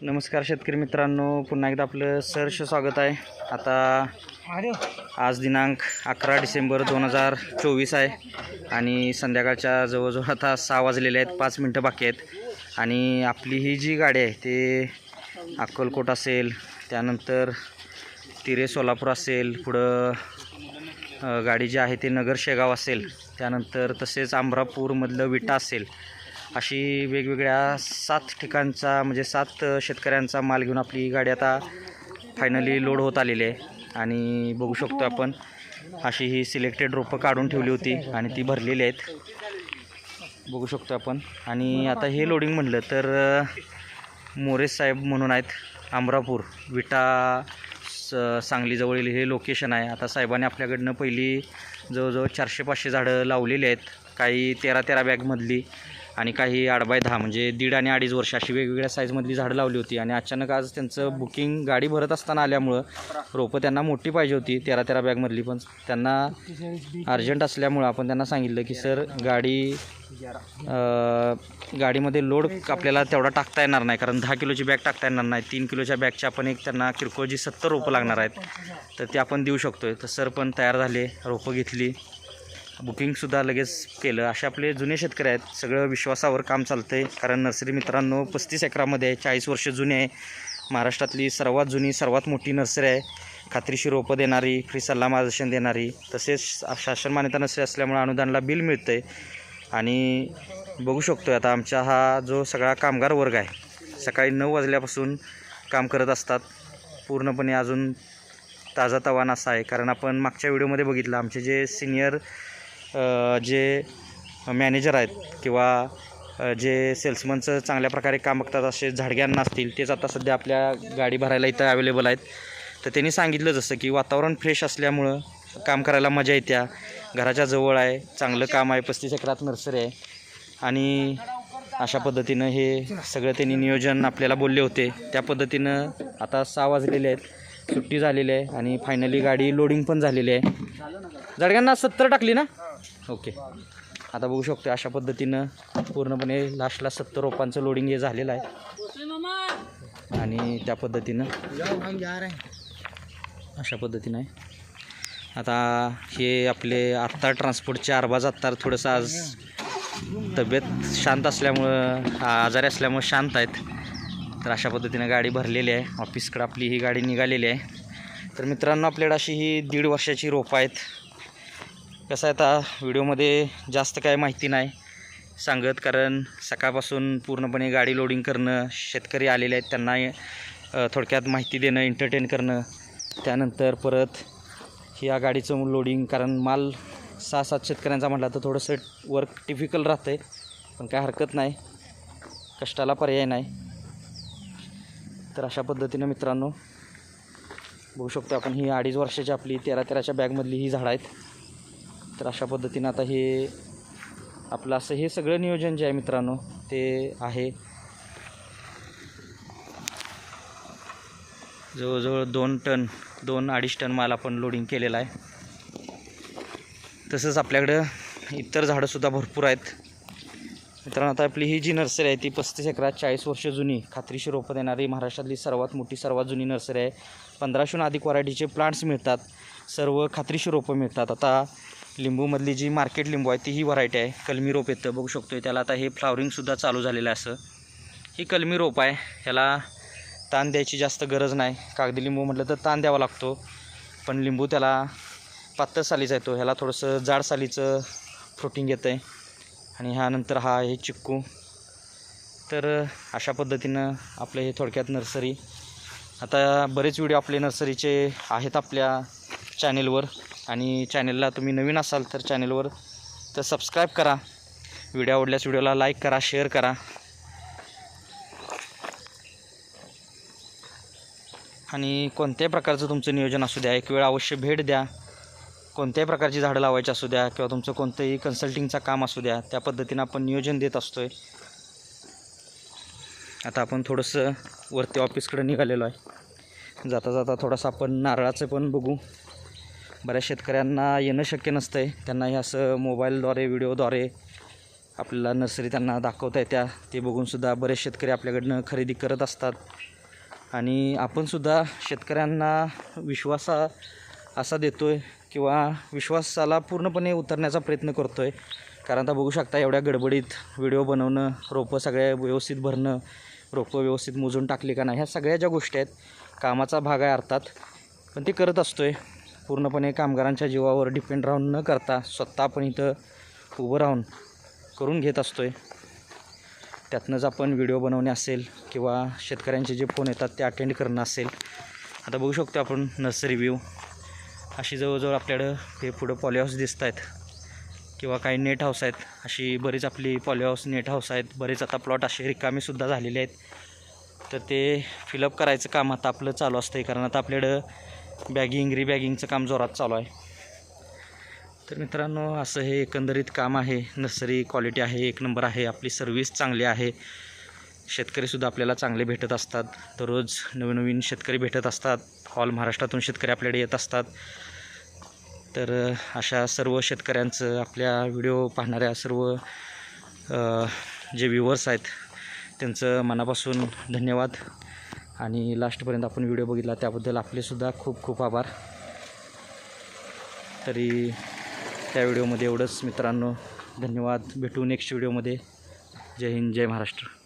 नमस्कार शेतकरी मित्रांनो पुन्हा एकदा आपलं सहर्ष स्वागत आहे. आता आज दिनांक अकरा डिसेंबर दोन हजार चोवीस आहे आणि संध्याकाळच्या जवळजवळ आता सहा वाजलेले आहेत पाच मिनटं बाकी आहेत. आणि आपली ही जी गाडी आहे ते अक्कलकोट असेल त्यानंतर तिरे सोलापूर असेल पुढं गाडी जी आहे ते नगर शेगाव असेल त्यानंतर तसेच अमरापूरमधलं विटा असेल अशी वेगवेगळ्या सात ठिकाणचा म्हणजे सात शेतकऱ्यांचा माल घेऊन आपली गाडी आता फायनली लोड होत आलेली आहे. आणि बघू शकतो आपण अशी ही सिलेक्टेड रोपं काढून ठेवली होती आणि ती भरलेली आहेत. बघू शकतो आपण. आणि आता हे लोडिंग म्हणलं तर मोरे साहेब म्हणून आहेत अमरापूर विटा स सांगलीजवळील हे लोकेशन आहे. आता साहेबांनी आपल्याकडनं पहिली जवळजवळ चारशे पाचशे झाडं लावलेली आहेत. काही तेरा तेरा बॅगमधली आणि काही आठ बाय दहा म्हणजे दीड आणि अडीच वर्ष अशी वेगवेगळ्या साईजमधली झाडं लावली होती. आणि अचानक आज त्यांचं बुकिंग गाडी भरत असताना आल्यामुळं रोपं त्यांना मोठी पाहिजे होती तेरा तेरा बॅगमधली पण त्यांना अर्जंट असल्यामुळं आपण त्यांना सांगितलं की सर गाडी गाडीमध्ये लोड आपल्याला तेवढा टाकता येणार नाही कारण दहा किलोची बॅग टाकता येणार नाही. तीन किलोच्या बॅगची आपण एक त्यांना किरकोळ जी सत्तर रोपं लागणार आहेत तर ते आपण देऊ शकतो आहे तर सर पण तयार झाले रोपं घेतली. बुकिंगसुद्धा लगेच केलं. असे आपले जुने शेतकरी आहेत. सगळं विश्वासावर काम चालतं आहे कारण नर्सरी मित्रांनो पस्तीस एकरामध्ये आहे चाळीस वर्ष जुने आहे. महाराष्ट्रातली सर्वात जुनी सर्वात मोठी नर्सरी आहे. खात्रीशी रोपं देणारी फ्री सल्ला मार्गदर्शन देणारी. तसेच शासन मान्यता नर्सरी असल्यामुळे अनुदानला बिल मिळतं आहे आणि बघू शकतो आता आमचा हा जो सगळा कामगार वर्ग आहे सकाळी नऊ वाजल्यापासून काम करत असतात. पूर्णपणे अजून ताजा तवान असा आहे. कारण आपण मागच्या व्हिडिओमध्ये बघितलं आमचे जे सिनियर जे मॅनेजर आहेत किंवा जे सेल्समनचं चांगल्या प्रकारे काम बघतात असे झाडग्यांना असतील तेच आता सध्या आपल्या गाडी भरायला इथं अवेलेबल आहेत. तर त्यांनी सांगितलं जसं की वातावरण फ्रेश असल्यामुळं काम करायला मजा येत्या घराच्या जवळ आहे चांगलं काम आहे पस्तीस एकरात नर्सरी आहे. आणि अशा पद्धतीनं हे सगळं त्यांनी नियोजन आपल्याला बोलले होते. त्या पद्धतीनं आता सहा वाजलेले आहेत सुट्टी झालेली आहे आणि फायनली गाडी लोडिंग पण झालेली आहे. झाडग्यांना सत्तर टाकली ना? ओके. आता बघू शकतो अशा पद्धतीनं पूर्णपणे लास्टला सत्तर रोपांचं लोडिंग हे झालेलं आहे. आणि त्या पद्धतीनं अशा पद्धतीनं आहे. आता हे आपले आत्ता ट्रान्सपोर्टचे अरबाज आत्ता थोडंसं आज तब्येत शांत असल्यामुळं आजारी असल्यामुळं शांत आहेत. तर अशा पद्धतीनं गाडी भरलेली आहे. ऑफिसकडं आपली ही गाडी निघालेली आहे. तर मित्रांनो आपल्याकडे अशी ही दीड वर्षाची रोपं आहेत. कसं आहे आता व्हिडिओमध्ये जास्त काय माहिती नाही सांगत कारण सकाळपासून पूर्णपणे गाडी लोडिंग करणं शेतकरी आलेले आहेत त्यांना थोडक्यात माहिती देणं एंटरटेन करणं. त्यानंतर परत ह्या गाडीचं लोडिंग कारण माल सहा सात शेतकऱ्यांचा म्हटला तर थोडंसं वर्क डिफिकल्ट राहतं आहे पण काय हरकत नाही. कष्टाला पर्याय नाही. तर अशा पद्धतीनं मित्रांनो बघू शकतो आपण ही अडीच वर्षाची आपली तेरा तेराच्या बॅगमधली ही झाडं आहेत. तर अशा पद्धतीनं आता हे आपलं असं हे सगळं नियोजन जे आहे मित्रांनो ते आहे. जवळजवळ दोन टन दोन अडीच टन माल आपण लोडिंग केलेला आहे. तसंच आपल्याकडं इतर झाडंसुद्धा भरपूर आहेत. मित्रांनो आता आपली ही जी नर्सरी आहे ती पस्तीस एकरात चाळीस वर्ष जुनी खात्रीशी रोपं देणारी महाराष्ट्रातली सर्वात मोठी सर्वात जुनी नर्सरी आहे. पंधराशून अधिक व्हरायटीचे प्लांट्स मिळतात. सर्व खात्रीशी रोपं मिळतात. आता लिंबूमधली जी मार्केट लिंबू आहे ती ही व्हरायटी आहे. कलमी रोप येतं बघू शकतो आहे त्याला. आता हे फ्लावरिंगसुद्धा चालू झालेलं असं. ही कलमी रोप आहे. ह्याला ताण द्यायची जास्त गरज नाही. कागदी लिंबू म्हटलं तर ताण द्यावा लागतो. पण लिंबू त्याला पातळ सालीचा येतो. ह्याला थोडंसं जाड सालीचं फ्रुटिंग येतं आहे आणि ह्यानंतर हा आहे चिक्कू. तर अशा पद्धतीनं आपलं हे थोडक्यात नर्सरी. आता बरेच व्हिडिओ आपले नर्सरीचे आहेत आपल्या चॅनेलवर आणि चॅनलला तुम्ही नवीन असाल तर चॅनलवर तर सबस्क्राईब करा. व्हिडिओ आवडल्यास व्हिडिओला लाईक करा शेअर करा. आणि कोणत्याही प्रकारचं तुमचं नियोजन असू द्या एक वेळ अवश्य भेट द्या. कोणत्याही प्रकारची झाडं लावायची असू द्या किंवा तुमचं कोणतंही कन्सल्टिंगचं काम असू द्या त्या पद्धतीनं आपण नियोजन देत असतो आहे आता आपण थोडंसं वरती ऑफिसकडे निघालेलो आहे. जाता जाता थोडंसं आपण नारळाचं पण बघू. बऱ्याच शेतकऱ्यांना येणं शक्य नसतं आहे त्यांना हे असं मोबाईलद्वारे व्हिडिओद्वारे आपल्याला नर्सरी त्यांना दाखवता येत्या ते बघूनसुद्धा बरेच शेतकरी आपल्याकडनं खरेदी करत असतात. आणि आपणसुद्धा शेतकऱ्यांना विश्वासा असा देतो आहे किंवा विश्वासाला पूर्णपणे उतरण्याचा प्रयत्न करतो आहे कारण आता बघू शकता एवढ्या गडबडीत व्हिडिओ बनवणं रोपं सगळ्या व्यवस्थित भरणं रोपं व्यवस्थित मोजून टाकली का नाही ह्या सगळ्या ज्या गोष्टी आहेत कामाचा भाग आहे अर्थात. पण ते करत असतो आहे पूर्णपणे कामगारांच्या जीवावर डिपेंड राहून न करता स्वतः आपण इथं उभं राहून करून घेत असतो आहे त्यातनंच आपण व्हिडिओ बनवणे असेल किंवा शेतकऱ्यांचे जे फोन येतात ते अटेंड करणं असेल. आता बघू शकतो आपण नर्सरी व्ह्यू अशी जवळजवळ आपल्याकडं हे पुढं पॉलीहाऊस दिसत आहेत. किंवा काही नेट हाऊस आहेत. अशी बरीच आपली पॉलीहाऊस नेट हाऊस आहेत. बरेच आता प्लॉट असे रिकामेसुद्धा झालेले आहेत. तर ते फिलअप करायचं काम आता आपलं चालू असतं आहे कारण आता आपल्याकडं बॅगिंग रिबॅगिंगचं काम जोरात चालू आहे. तर मित्रांनो असं हे एकंदरीत काम आहे. नर्सरी क्वालिटी आहे एक नंबर आहे. आपली सर्व्हिस चांगली आहे. शेतकरीसुद्धा आपल्याला चांगले भेटत असतात. दररोज नवीन नवीन शेतकरी भेटत असतात. ऑल महाराष्ट्रातून शेतकरी आपल्याकडे येत असतात. तर अशा सर्व शेतकऱ्यांचं आपल्या व्हिडिओ पाहणाऱ्या सर्व जे व्ह्युअर्स आहेत त्यांचं मनापासून धन्यवाद. आणि लास्टपर्यंत आपण व्हिडिओ बघितला त्याबद्दल आपलेसुद्धा खूप खूप आभार. तरी त्या व्हिडिओमध्ये एवढंच मित्रांनो. धन्यवाद. भेटू नेक्स्ट व्हिडिओमध्ये. जय हिंद जय महाराष्ट्र.